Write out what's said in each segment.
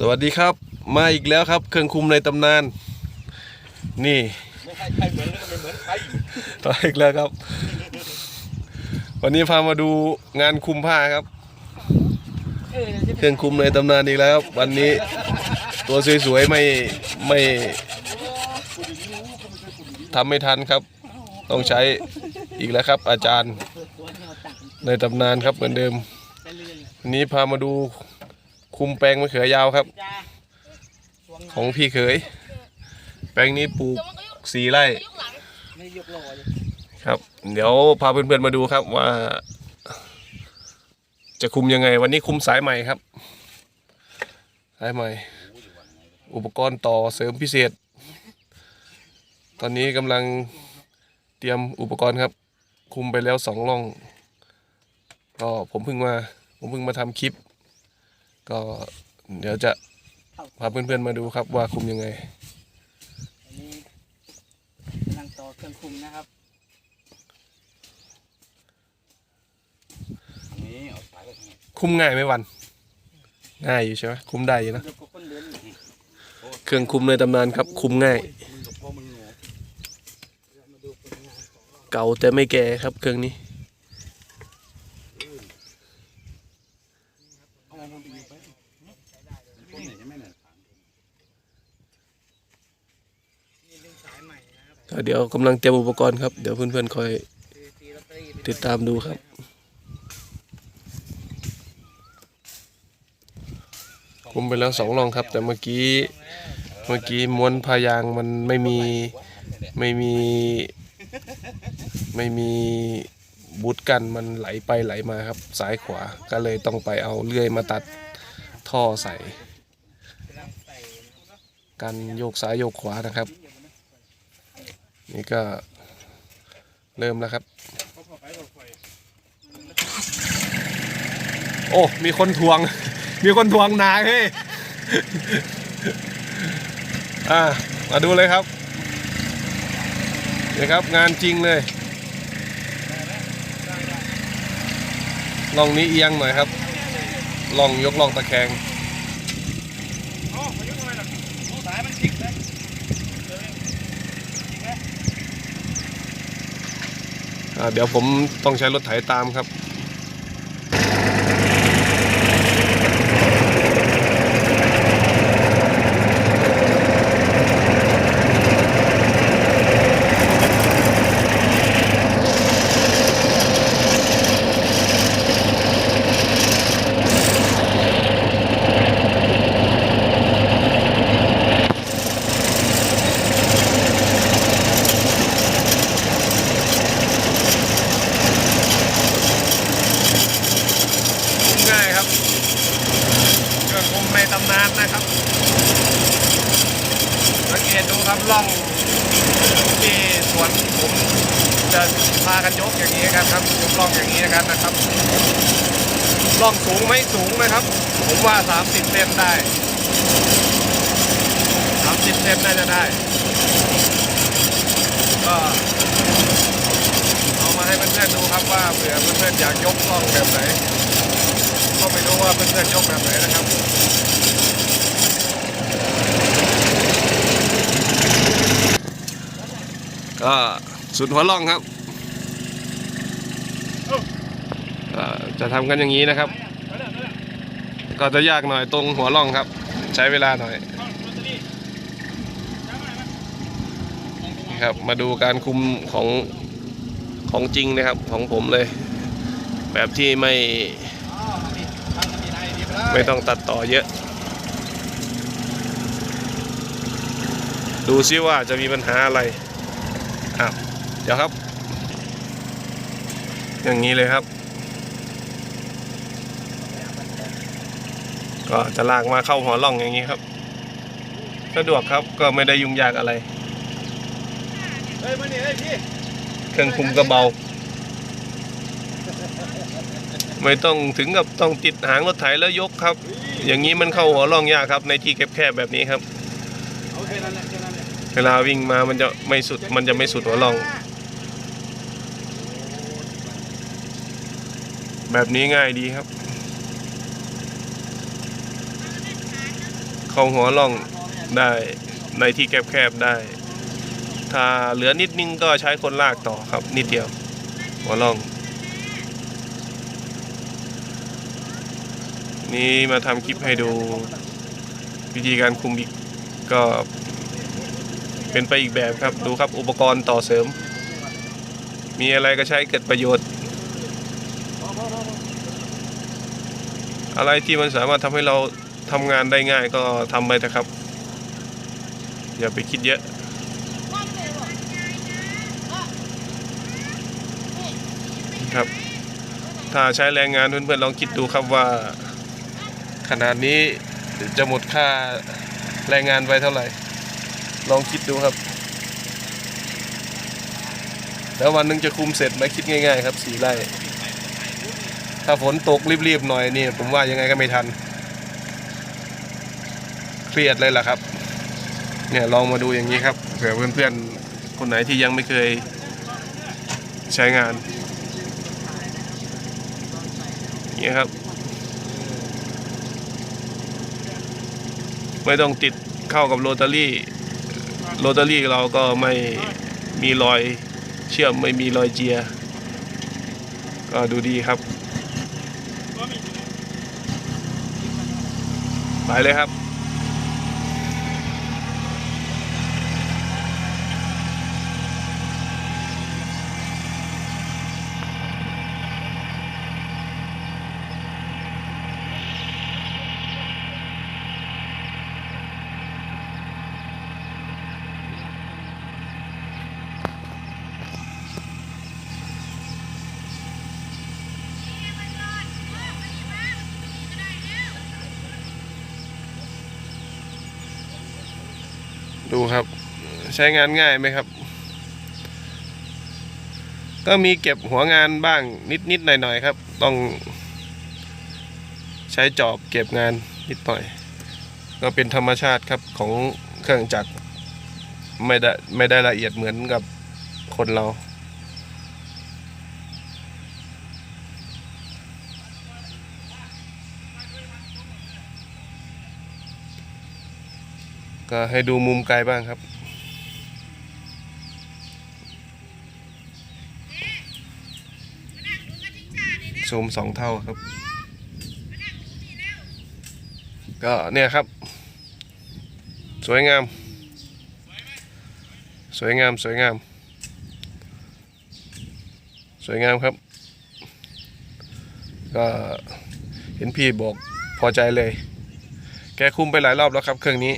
สวัสดีครับ มาอีกแล้วครับ เครื่องคุมในตำนาน นี่ไม่ใช่ใครเหมือนแล้วก็ไม่เหมือนใครอีกแล้วครับ วันนี้พามาดูงานคุมผ้าครับ เครื่องคุมในตำนานอีกแล้วครับ วันนี้ตัวสวยๆไม่ไม่ทำไม่ทันครับ ต้องใช้อีกแล้วครับ อาจารย์ในตำนานครับเหมือนเดิมวันนี้พามาดู คุมแปลงมะเขือยาวครับ ของพี่เขย แปลงนี้ปลูกสี่ไร่ไม่ยกโลเลยครับ เดี๋ยวพาเพื่อนๆมาดูครับว่า จะคุมยังไง วันนี้คุมสายใหม่ครับ สายใหม่ อุปกรณ์ต่อเสริมพิเศษ ตอนนี้กำลังเตรียมอุปกรณ์ครับ คุมไปแล้วสองล่องก็ผมเพิ่งมา ผมเพิ่งมาทำคลิป ก็เดี๋ยวจะพาเพื่อนๆมาดูครับว่าคุมยังไงอันนี้กำลังต่อเครื่องคุมนะครับอันนี้เอาสายไปทางไหนคุมง่ายไหมวัน ง่ายอยู่ใช่ไหมคุมได้อยู่นะยกกับคนเดินเครื่องคุมในตำนานครับ คุมง่าย มึงกับพ่อมึงหนูมาดูผลงานของเราเก่าแต่ไม่แก่ครับเครื่องนี้ เอาอะไรมันไปอยู่ไปต้นไหนใช่ไหมเนี่ย ก็ เดี๋ยวกำลังเตรียมอุปกรณ์ครับ เดี๋ยวเพื่อนๆคอยติดตามดูครับคุมไปแล้วสองลองครับ แต่เมื่อกี้เมื่อกี้ม้วนพายางมันไม่มีไม่มีไม่มีบูทกันมันไหลไปไหลมาครับซ้ายขวาก็เลยต้องไปเอาเลื่อยมาตัดท่อใส่กันโยกซ้ายโยกขวานะครับ นี่ก็เริ่มแล้วครับ โอ้ มีคนทวง มีคนทวงนาเฮ้ยอ่ามาดูเลยครับนี่ครับงานจริงเลยลองนี้เอียงหน่อยครับ ลองยกลองตะแคง สายมันจิกเลย อ่า เดี๋ยวผมต้องใช้รถไถตามครับ ง่ายครับเครื่องคุมในตำนานนะครับ สังเกตดูครับล่องที่สวนผมจะพากันยกอย่างนี้กันครับยกล่องอย่างนี้กันนะครับล่องสูงไม่สูงนะครับ ผมว่า 30เซนได้ 30เซนน่าจะได้ ก็เอามาให้เพื่อนๆดูครับว่าเผื่อเพื่อนๆอยากยกล่องแบบไหนก็ไม่รู้ว่าเพื่อนๆยกแบบไหนนะครับ ก็สุดหัวล่องครับจะทำกันอย่างนี้นะครับ ก็จะยากหน่อยตรงหัวล่องครับ ใช้เวลาหน่อยครับมาดูการคุมของของจริงนะครับของผมเลย แบบที่ไม่ไม่ต้องตัดต่อเยอะ ดูซิว่าจะมีปัญหาอะไรอ้าวเดี๋ยวครับ อย่างนี้เลยครับ ก็จะลากมาเข้าหัวล่องอย่างนี้ครับ สะดวกครับก็ไม่ได้ยุ่งยากอะไรเฮ้ยมานี่เฮ้ยพี่เครื่องคุมก็เบา ไม่ต้องถึงกับต้องติดหางรถไถแล้วยกครับ อย่างนี้มันเข้าหัวล่องยากครับ ในที่แคบๆแบบนี้ครับ โอเคนั่นแหละแค่นั้นแหละ เวลาวิ่งมามันจะไม่สุดมันจะไม่สุดหัวล่อง แบบนี้ง่ายดีครับ เข้าหัวล่องได้ในที่แคบๆได้ ถ้าเหลือนิดนึงก็ใช้คนลากต่อครับ นิดเดียว หัวล่อง นี่มาทำคลิปให้ดูวิธีการคุมอีกก็ เป็นไปอีกแบบครับดูครับอุปกรณ์ต่อเสริม มีอะไรก็ใช้เกิดประโยชน์ อะไรที่มันสามารถทำให้เราทำงานได้ง่ายก็ทำไปเถอะครับ อย่าไปคิดเยอะครับ ถ้าใช้แรงงานเพื่อนๆลองคิดดูครับว่า ขนาดนี้จะหมดค่าแรงงานไปเท่าไหร่ ลองคิดดูครับ แล้ววันหนึงจะคุมเสร็จไหมคิดง่าย ๆ ครับสี่ไร่ถ้าฝนตกรีบๆหน่อยนี่ผมว่ายังไงก็ไม่ทัน เครียดเลยล่ะครับ เนี่ยลองมาดูอย่างนี้ครับเผื่อเพื่อนๆ คนไหนที่ยังไม่เคยใช้งานนี่ครับ ไม่ต้องติดเข้ากับโรตารี่ โรตารี่เราก็ไม่มีรอยเชื่อมไม่มีรอยเจีย ก็ดูดีครับ ไปเลยครับ ดูครับ ใช้งานง่ายไหมครับ ก็มีเก็บหัวงานบ้างนิดๆหน่อยๆครับ ต้อง ใช้จอบเก็บงานนิดหน่อย ก็เป็นธรรมชาติครับของเครื่องจักรไม่ได้ไม่ได้ละเอียดเหมือนกับคนเรา ก็ให้ดูมุมไกลบ้างครับซูมสองเท่าครับ ก็เนี่ยครับ สวยงาม สวยงามสวยงาม สวยงามครับ ก็เห็นพี่บอกพอใจเลย แกคุมไปหลายรอบแล้วครับเครื่องนี้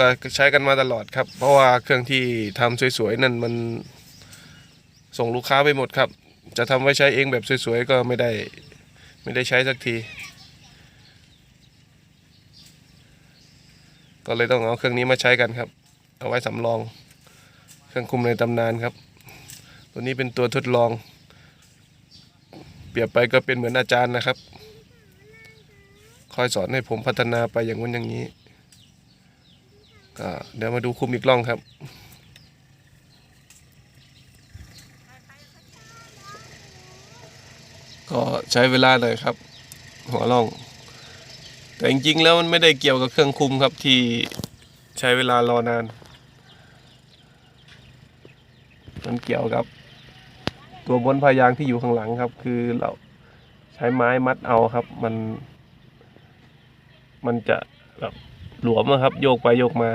ก็ใช้กันมาตลอดครับ เพราะว่าเครื่องที่ทำสวยๆนั่นมันส่งลูกค้าไปหมดครับ จะทำไว้ใช้เองแบบสวยๆก็ไม่ได้ไม่ได้ใช้สักที ก็เลยต้องเอาเครื่องนี้มาใช้กันครับ เอาไว้สำรอง เครื่องคุมในตำนานครับ ตัวนี้เป็นตัวทดลอง เปรียบไปก็เป็นเหมือนอาจารย์นะครับ คอยสอนให้ผมพัฒนาไปอย่างนู้นอย่างนี้ ก็เดี๋ยวมาดูคุมอีกล่องครับก็ใช้เวลาหน่อยครับ หัวล่อง แต่จริงๆแล้วมันไม่ได้เกี่ยวกับเครื่องคุมครับที่ใช้เวลารอนาน มันเกี่ยวกับ ตัวบนพายางที่อยู่ข้างหลังครับ คือเราใช้ไม้มัดเอาครับ มัน มันจะแบบ หลวมครับ โยกไปโยกมา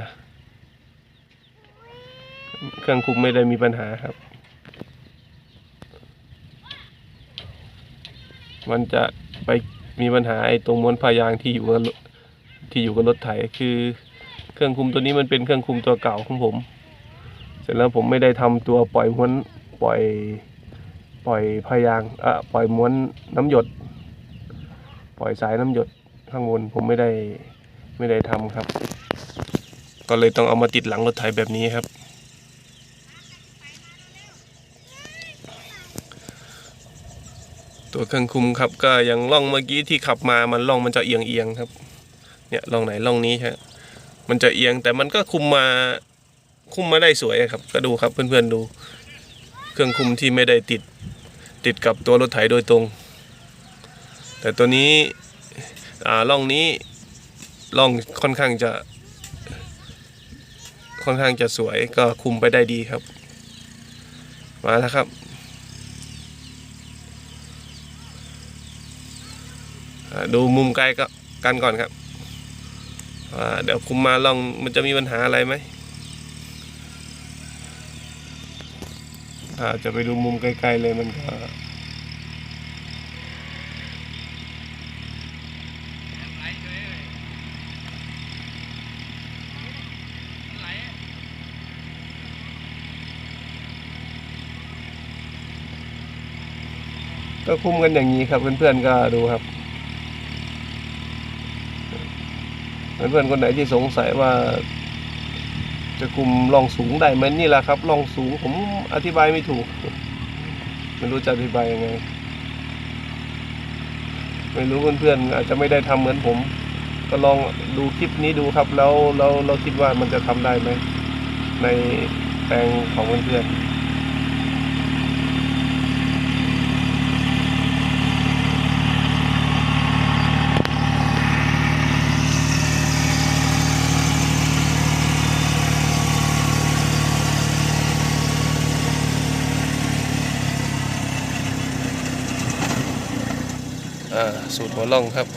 เครื่องคุมไม่ได้มีปัญหาครับ มันจะไปมีปัญหาไอ้ตรงม้วนพายางที่อยู่กับที่อยู่กับรถไถคือเครื่องคุมตัวนี้มันเป็นเครื่องคุมตัวเก่าของผม เสร็จแล้วผมไม่ได้ทำตัวปล่อยม้วนปล่อยปล่อยพายางอะปล่อยม้วนน้ำหยด ปล่อยสายน้ำหยดข้างบนผมไม่ได้ ไม่ได้ทำครับ ก็เลยต้องเอามาติดหลังรถไถแบบนี้ครับ ตัวเครื่องคุมครับ ก็ย่างล่องเมื่อกี้ที่ขับมามันล่องมันจะเอียงเอียงครับ เนี่ยล่องไหนล่องนี้ฮะมันจะเอียงแต่มันก็คุมมาคุมมาได้สวยครับ ก็ดูครับเพื่อนๆดู เครื่องคุมที่ไม่ได้ติดติดกับตัวรถไถโดยตรง แต่ตัวนี้อ่าล่องนี้ ล่องค่อนข้างจะ ค่อนข้างจะสวยก็คุมไปได้ดีครับ มาแล้วครับดูมุมไกลก็กันก่อนครับเดี๋ยวคุมมาลองมันจะมีปัญหาอะไรไหมอ่าจะไปดูมุมไกลๆเลยมันก็ ก็คุมกันอย่างนี้ครับ เพื่อนๆก็ดูครับ เพื่อนๆคนไหนที่สงสัยว่า จะคุมล่องสูงได้ไหมนี่แหละครับล่องสูงผมอธิบายไม่ถูกไม่รู้จะอธิบายยังไง ไม่รู้เพื่อนๆอาจจะไม่ได้ทำเหมือนผม ก็ลองดูคลิปนี้ดูครับแล้วเราเราคิดว่ามันจะทำได้ไหมในแปลงของเพื่อนๆ สูตรหัวล่องครับ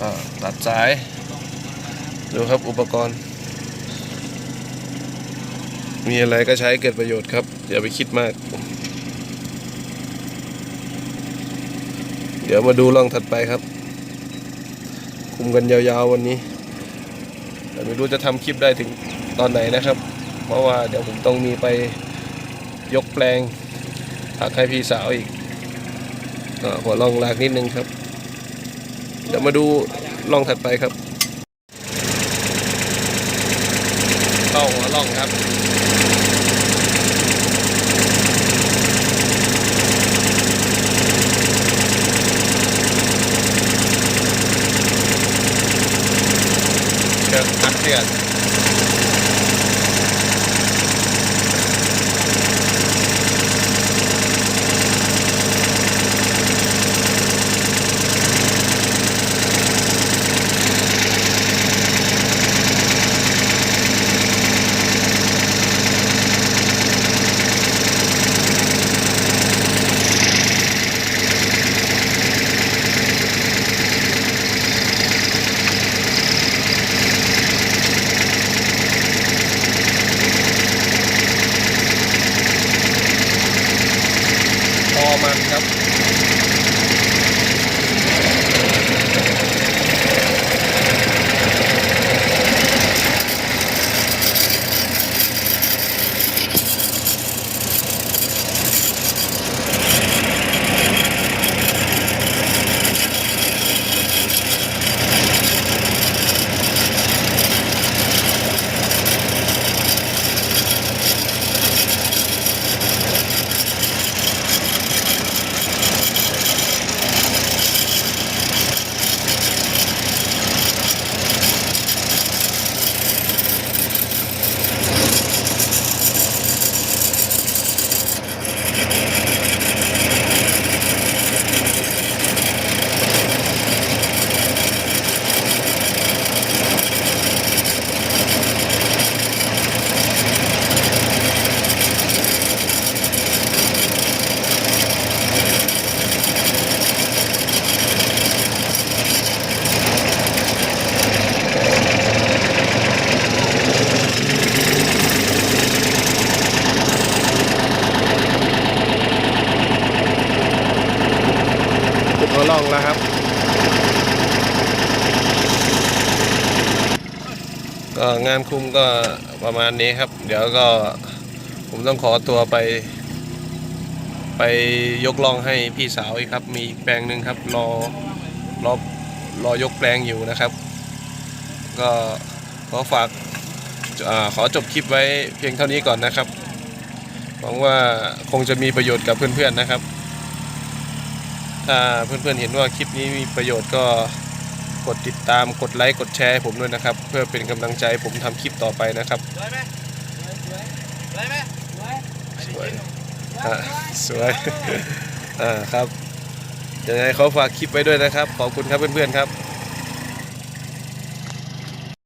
อ่าตัดสาย ดูครับอุปกรณ์ มีอะไรก็ใช้เกิดประโยชน์ครับ อย่าไปคิดมาก เดี๋ยวมาดูล่องถัดไปครับ คุมกันยาวๆวันนี้แต่ไม่รู้จะทำคลิปได้ถึงตอนไหนนะครับ เพราะว่าเดี๋ยวผมต้องมีไป ยกแปลงผักให้พี่สาวอีกก็หัวล่องลากนิดนึงครับ เดี๋ยวมาดูล่องถัดไปครับเข้าหัวล่องครับเชือกพักเชือกานคุมก็ประมาณนี้ครับ เดี๋ยวก็ผมต้องขอตัวไป ไปยกล่องให้พี่สาวอีกครับ มีอีกแปลงหนึ่งครับ รอรอรอยกแปลงอยู่นะครับ ก็ขอฝากอขอจบคลิปไว้เพียงเท่านี้ก่อนนะครับหวังว่าคงจะมีประโยชน์กับเพื่อนๆนะครับ ถ้าเพื่อนๆเห็นว่าคลิปนี้มีประโยชน์ก็ กดติดตามกดไลค์กดแชร์ให้ผมด้วยนะครับ เพื่อเป็นกำลังใจให้ผมทำคลิปต่อไปนะครับ สวยไหมสวยสวยไหมสวยสวยอะสวยเอออ่าครับยังไงขอฝากคลิปไว้ด้วยนะครับ ขอบคุณครับเพื่อนๆครับ